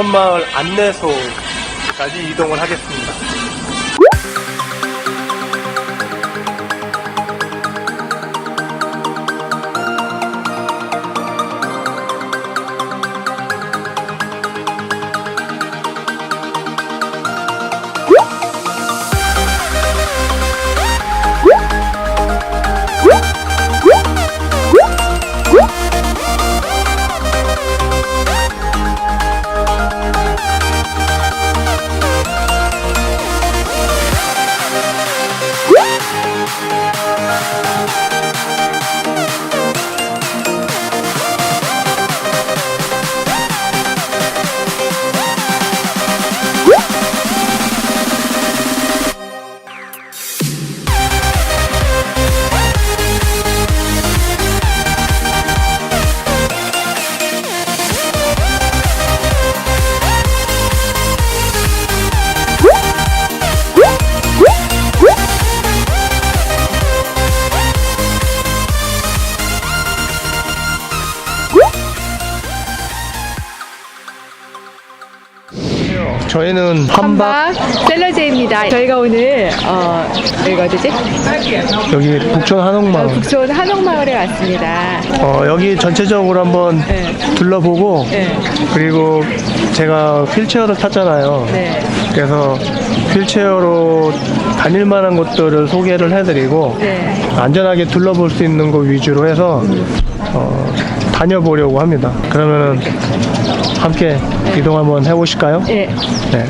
북천마을 안내소까지 이동을 하겠습니다. 저희는 한박 샐러드입니다. 저희가 오늘 어 여기가 어디지? 여기 북천 한옥마을 북촌 한옥마을에 왔습니다. 어, 여기 전체적으로 한번 네. 둘러보고 네. 그리고 제가 휠체어를 탔잖아요. 네. 그래서 휠체어로 다닐 만한 곳들을 소개를 해드리고 네. 안전하게 둘러볼 수 있는 곳 위주로 해서 어, 다녀보려고 합니다. 그러면은 함께 이동 한번 해보실까요? 예. 네.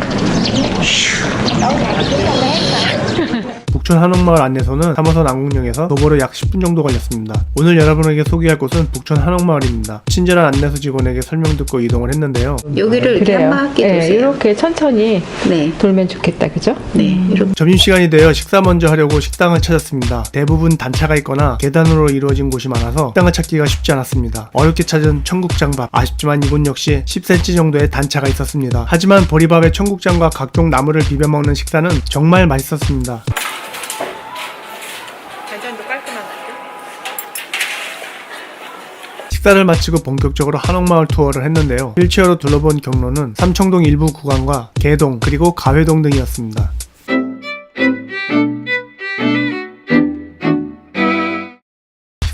북촌 한옥마을 안내소는 3호선 안국역에서 도보로 약 10분 정도 걸렸습니다. 오늘 여러분에게 소개할 곳은 북촌 한옥마을입니다. 친절한 안내소 직원에게 설명 듣고 이동을 했는데요. 여기를 이렇게 그래요. 한 바퀴 예, 도세요. 이렇게 천천히 네, 돌면 좋겠다, 그죠? 네, 이렇게 점심시간이 되어 식사 먼저 하려고 식당을 찾았습니다. 대부분 단차가 있거나 계단으로 이루어진 곳이 많아서 식당을 찾기가 쉽지 않았습니다. 어렵게 찾은 청국장밥. 아쉽지만 이곳 역시 10cm 정도의 단차가 있었습니다. 하지만 보리밥에 청국장과 각종 나물을 비벼 먹는 식사는 정말 맛있었습니다. 반찬도 깔끔한 것 식사를 마치고 본격적으로 한옥마을 투어를 했는데요. 휠체어로 둘러본 경로는 삼청동 일부 구간과 개동 그리고 가회동 등이었습니다.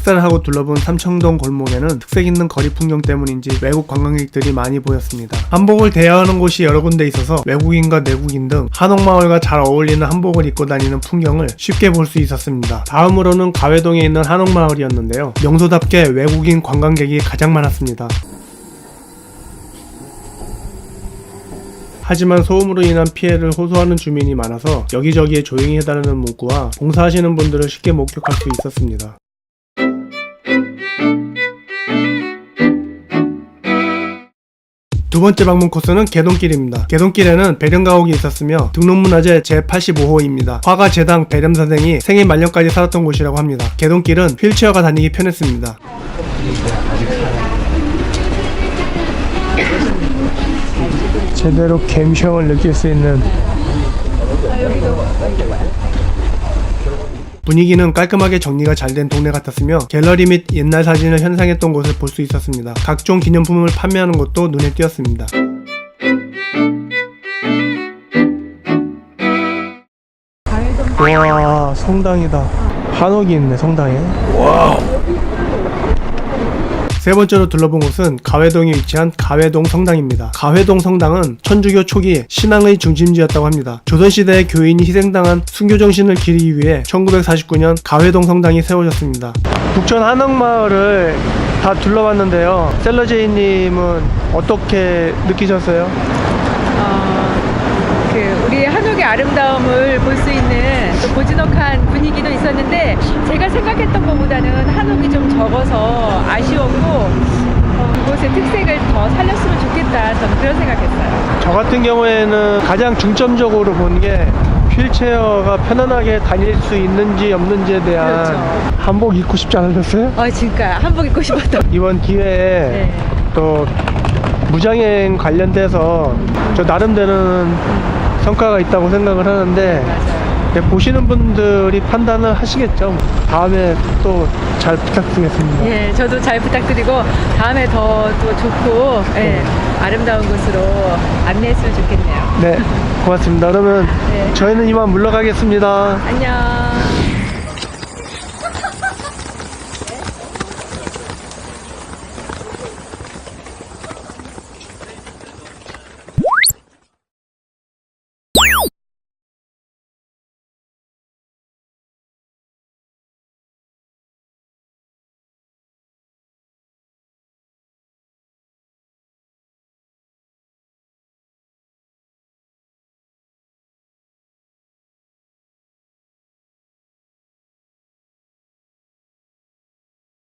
식사를 하고 둘러본 삼청동 골목에는 특색 있는 거리 풍경 때문인지 외국 관광객들이 많이 보였습니다. 한복을 대여하는 곳이 여러 군데 있어서 외국인과 내국인 등 한옥마을과 잘 어울리는 한복을 입고 다니는 풍경을 쉽게 볼 수 있었습니다. 다음으로는 가회동에 있는 한옥마을이었는데요. 명소답게 외국인 관광객이 가장 많았습니다. 하지만 소음으로 인한 피해를 호소하는 주민이 많아서 여기저기에 조용히 해달라는 문구와 봉사하시는 분들을 쉽게 목격할 수 있었습니다. 두 번째 방문 코스는 개동길입니다. 개동길에는 배령가옥이 있었으며 등록문화재 제85호입니다. 화가 제당 배렴 선생이 생애 말년까지 살았던 곳이라고 합니다. 개동길은 휠체어가 다니기 편했습니다. 제대로 감성을 느낄 수 있는 분위기는 깔끔하게 정리가 잘 된 동네 같았으며 갤러리 및 옛날 사진을 현상했던 곳을 볼 수 있었습니다. 각종 기념품을 판매하는 것도 눈에 띄었습니다. 와 성당이다. 한옥이 있네 성당에. 세 번째로 둘러본 곳은 가회동에 위치한 가회동 성당입니다. 가회동 성당은 천주교 초기 신앙의 중심지였다고 합니다. 조선시대에 교인이 희생당한 순교 정신을 기리기 위해 1949년 가회동 성당이 세워졌습니다. 북촌 한옥마을을 다 둘러봤는데요. 셀러제이님은 어떻게 느끼셨어요? 어, 그 우리 아름다움을 볼 수 있는 또 고즈넉한 분위기도 있었는데 제가 생각했던 것보다는 한옥이 좀 적어서 아쉬웠고 어, 이곳의 특색을 더 살렸으면 좋겠다 저는 그런 생각했어요. 저 같은 경우에는 가장 중점적으로 본 게 휠체어가 편안하게 다닐 수 있는지 없는지에 대한 그렇죠. 한복 입고 싶지 않으셨어요? 어, 진짜 한복 입고 싶었던. 이번 기회에 네. 또 무장행 관련돼서 저 나름대로는 성과가 있다고 생각을 하는데. 네, 보시는 분들이 판단을 하시겠죠. 다음에 또 잘 부탁드리겠습니다. 예, 저도 잘 부탁드리고 다음에 더 또 좋고 예, 아름다운 곳으로 안내했으면 좋겠네요. 네, 고맙습니다. 그러면 네. 저희는 이만 물러가겠습니다. 안녕.